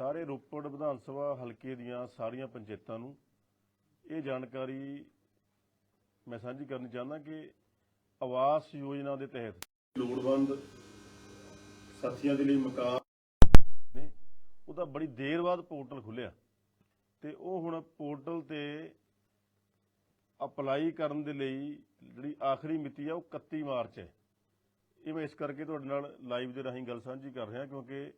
ਸਾਰੇ ਰੋਪੜ ਵਿਧਾਨ ਸਭਾ ਹਲਕੇ ਦੀਆਂ ਸਾਰੀਆਂ ਪੰਚਾਇਤਾਂ ਨੂੰ ਇਹ ਜਾਣਕਾਰੀ ਮੈਂ ਸਾਂਝੀ ਕਰਨੀ ਚਾਹੁੰਦਾ ਕਿ ਆਵਾਸ ਯੋਜਨਾ ਦੇ ਤਹਿਤ ਲੋੜਵੰਦ ਸਾਥੀਆਂ ਦੇ ਲਈ ਮਕਾਨ ਨੇ, ਉਹਦਾ ਬੜੀ ਦੇਰ ਬਾਅਦ ਪੋਰਟਲ ਖੁੱਲਿਆ ਤੇ ਉਹ ਹੁਣ ਪੋਰਟਲ ਤੇ ਅਪਲਾਈ ਕਰਨ ਦੇ ਲਈ ਜਿਹੜੀ ਆਖਰੀ ਮਿਤੀ ਆ ਉਹ 31 ਮਾਰਚ ਹੈ। ਇਹ ਮੈਂ ਇਸ ਕਰਕੇ ਤੁਹਾਡੇ ਨਾਲ ਲਾਈਵ ਦੇ ਰਾਹੀਂ ਗੱਲ ਸਾਂਝੀ ਕਰ ਰਿਹਾ ਕਿਉਂਕਿ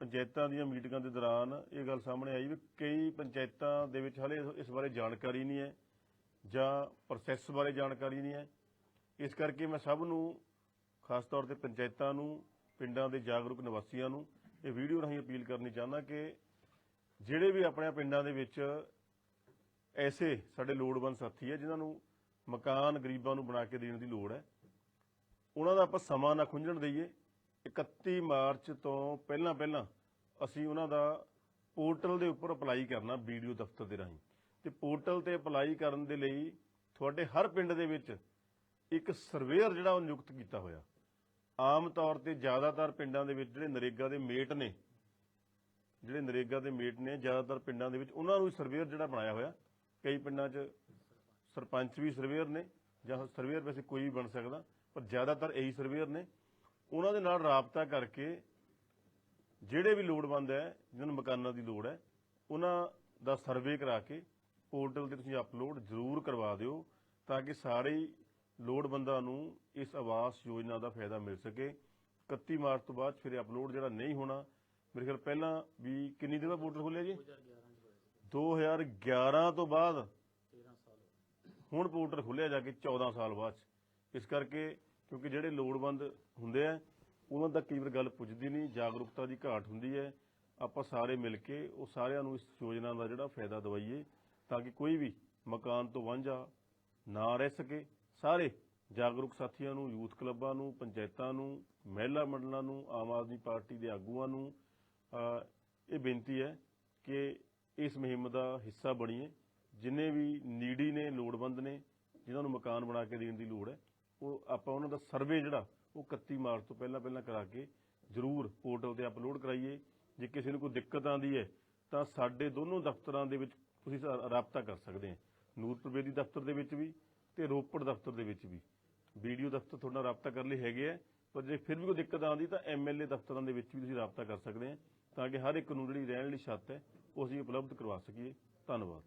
ਪੰਚਾਇਤਾਂ ਦੀਆਂ ਮੀਟਿੰਗਾਂ ਦੇ ਦੌਰਾਨ ਇਹ ਗੱਲ ਸਾਹਮਣੇ ਆਈ ਵੀ ਕਈ ਪੰਚਾਇਤਾਂ ਦੇ ਵਿੱਚ ਹਲੇ ਇਸ ਬਾਰੇ ਜਾਣਕਾਰੀ ਨਹੀਂ ਹੈ ਜਾਂ ਪ੍ਰੋਸੈਸ ਬਾਰੇ ਜਾਣਕਾਰੀ ਨਹੀਂ ਹੈ। ਇਸ ਕਰਕੇ ਮੈਂ ਸਭ ਨੂੰ, ਖਾਸ ਤੌਰ ਤੇ ਪੰਚਾਇਤਾਂ ਨੂੰ, ਪਿੰਡਾਂ ਦੇ ਜਾਗਰੂਕ ਨਿਵਾਸੀਆਂ ਨੂੰ ਇਹ ਵੀਡੀਓ ਰਾਹੀਂ ਅਪੀਲ ਕਰਨੀ ਚਾਹੁੰਦਾ ਕਿ ਜਿਹੜੇ ਵੀ ਆਪਣੇ ਪਿੰਡਾਂ ਦੇ ਵਿੱਚ ਐਸੇ ਸਾਡੇ ਲੋੜਵੰਦ ਸਾਥੀ ਹੈ ਜਿਨ੍ਹਾਂ ਨੂੰ ਮਕਾਨ ਗਰੀਬਾਂ ਨੂੰ ਬਣਾ ਕੇ ਦੇਣ ਦੀ ਲੋੜ ਹੈ, ਉਹਨਾਂ ਦਾ ਆਪਾਂ ਸਮਾਂ ਨਾ ਖੁੰਝਣ ਦਈਏ। 31 ਮਾਰਚ ਤੋਂ ਪਹਿਲਾਂ ਪਹਿਲਾਂ ਅਸੀਂ ਉਹਨਾਂ ਦਾ ਪੋਰਟਲ ਦੇ ਉੱਪਰ ਅਪਲਾਈ ਕਰਨਾ ਵੀਡੀਓ ਦਫ਼ਤਰ ਦੇ ਰਾਹੀਂ। ਤੇ ਪੋਰਟਲ ਤੇ ਅਪਲਾਈ ਕਰਨ ਦੇ ਲਈ ਤੁਹਾਡੇ ਹਰ ਪਿੰਡ ਦੇ ਵਿੱਚ ਇੱਕ ਸਰਵੇਅਰ ਜਿਹੜਾ ਉਹ ਨਿਯੁਕਤ ਕੀਤਾ ਹੋਇਆ। ਆਮ ਤੌਰ ਤੇ ਜ਼ਿਆਦਾਤਰ ਪਿੰਡਾਂ ਦੇ ਵਿੱਚ ਜਿਹੜੇ ਨਰੇਗਾ ਦੇ ਮੇਟ ਨੇ, ਜਿਹੜੇ ਨਰੇਗਾ ਦੇ ਮੇਟ ਨੇ, ਜ਼ਿਆਦਾਤਰ ਪਿੰਡਾਂ ਦੇ ਵਿੱਚ ਉਹਨਾਂ ਨੂੰ ਸਰਵੇਅਰ ਜਿਹੜਾ ਬਣਾਇਆ ਹੋਇਆ। ਕਈ ਪਿੰਡਾਂ 'ਚ ਸਰਪੰਚ ਵੀ ਸਰਵੇਅਰ ਨੇ ਜਾਂ ਸਰਵੇਅਰ ਵੈਸੇ ਕੋਈ ਵੀ ਬਣ ਸਕਦਾ, ਪਰ ਜ਼ਿਆਦਾਤਰ ਇਹੀ ਸਰਵੇਅਰ ਨੇ। ਉਹਨਾਂ ਦੇ ਨਾਲ ਰਾਬਤਾ ਕਰਕੇ ਜਿਹੜੇ ਵੀ ਲੋੜਵੰਦ ਹੈ ਜਿਨ੍ਹਾਂ ਨੂੰ ਮਕਾਨਾਂ ਦੀ ਲੋੜ ਹੈ, ਉਹਨਾਂ ਦਾ ਸਰਵੇ ਕਰਾ ਕੇ ਪੋਰਟਲ ਤੇ ਤੁਸੀਂ ਅਪਲੋਡ ਜ਼ਰੂਰ ਕਰਵਾ ਦਿਓ ਤਾਂ ਕਿ ਸਾਰੇ ਲੋੜਵੰਦਾਂ ਨੂੰ ਇਸ ਆਵਾਸ ਯੋਜਨਾ ਦਾ ਫਾਇਦਾ ਮਿਲ ਸਕੇ। 31 ਮਾਰਚ ਤੋਂ ਬਾਅਦ ਫਿਰ ਅਪਲੋਡ ਜਿਹੜਾ ਨਹੀਂ ਹੋਣਾ, ਮੇਰੇ ਖਿਆਲ ਪਹਿਲਾਂ ਵੀ ਕਿੰਨੀ ਦਿਨ ਦਾ ਪੋਰਟਲ ਖੁੱਲਿਆ ਜੀ? 2011 ਤੋਂ ਬਾਅਦ। ਸਾਲ ਹੁਣ ਪੋਰਟਲ ਖੁੱਲਿਆ ਜਾ ਕੇ 14 ਸਾਲ ਬਾਅਦ 'ਚ। ਇਸ ਕਰਕੇ ਕਿਉਂਕਿ ਜਿਹੜੇ ਲੋੜਵੰਦ ਹੁੰਦੇ ਆ, ਉਹਨਾਂ ਤੱਕ ਕਈ ਵਾਰ ਗੱਲ ਪੁੱਜਦੀ ਨਹੀਂ, ਜਾਗਰੂਕਤਾ ਦੀ ਘਾਟ ਹੁੰਦੀ ਹੈ। ਆਪਾਂ ਸਾਰੇ ਮਿਲ ਕੇ ਉਹ ਸਾਰਿਆਂ ਨੂੰ ਇਸ ਯੋਜਨਾ ਦਾ ਜਿਹੜਾ ਫਾਇਦਾ ਦਵਾਈਏ ਤਾਂ ਕਿ ਕੋਈ ਵੀ ਮਕਾਨ ਤੋਂ ਵਾਂਝਾ ਨਾ ਰਹਿ ਸਕੇ। ਸਾਰੇ ਜਾਗਰੂਕ ਸਾਥੀਆਂ ਨੂੰ, ਯੂਥ ਕਲੱਬਾਂ ਨੂੰ, ਪੰਚਾਇਤਾਂ ਨੂੰ, ਮਹਿਲਾ ਮੰਡਲਾਂ ਨੂੰ, ਆਮ ਆਦਮੀ ਪਾਰਟੀ ਦੇ ਆਗੂਆਂ ਨੂੰ ਇਹ ਬੇਨਤੀ ਹੈ ਕਿ ਇਸ ਮੁਹਿੰਮ ਦਾ ਹਿੱਸਾ ਬਣੀਏ। ਜਿੰਨੇ ਵੀ ਨੀੜੀ ਨੇ, ਲੋੜਵੰਦ ਨੇ, ਜਿਨ੍ਹਾਂ ਨੂੰ ਮਕਾਨ ਬਣਾ ਕੇ ਦੇਣ ਦੀ ਲੋੜ ਹੈ ਉਹ ਆਪਾਂ ਉਹਨਾਂ ਦਾ ਸਰਵੇ ਜਿਹੜਾ, ਉਹ 31 ਮਾਰਚ ਤੋਂ ਪਹਿਲਾਂ ਪਹਿਲਾਂ ਕਰਾ ਕੇ ਜ਼ਰੂਰ ਪੋਰਟਲ ਤੇ ਅਪਲੋਡ ਕਰਾਈਏ। ਜੇ ਕਿਸੇ ਨੂੰ ਕੋਈ ਦਿੱਕਤ ਆਂਦੀ ਹੈ, ਤਾਂ ਸਾਡੇ ਦੋਨੋਂ ਦਫ਼ਤਰਾਂ ਦੇ ਵਿੱਚ ਤੁਸੀਂ ਰਾਬਤਾ ਕਰ ਸਕਦੇ ਹੋ। ਨੂਰਪੁਰ ਬੇਦੀ ਦਫ਼ਤਰ ਦੇ ਵਿੱਚ ਵੀ ਤੇ ਰੋਪੜ ਦਫ਼ਤਰ ਦੇ ਵਿੱਚ ਵੀ। ਵੀਡੀਓ ਦਫ਼ਤਰ ਤੁਹਾਡਾ ਰਾਬਤਾ ਕਰਨ ਲਈ ਹੈਗੇ ਆ, ਪਰ ਜੇ ਫਿਰ ਵੀ ਕੋਈ ਦਿੱਕਤ ਆਉਂਦੀ ਤਾਂ ਐਮਐਲਏ ਦਫ਼ਤਰਾਂ ਦੇ ਵਿੱਚ ਵੀ ਤੁਸੀਂ ਰਾਬਤਾ ਕਰ ਸਕਦੇ ਆ ਤਾਂ ਕਿ ਹਰ ਇੱਕ ਨੂੰ ਜਿਹੜੀ ਰਹਿਣ ਲਈ ਛੱਤ ਹੈ, ਉਹ ਅਸੀਂ ਉਪਲਬਧ ਕਰਵਾ ਸਕੀਏ। ਧੰਨਵਾਦ।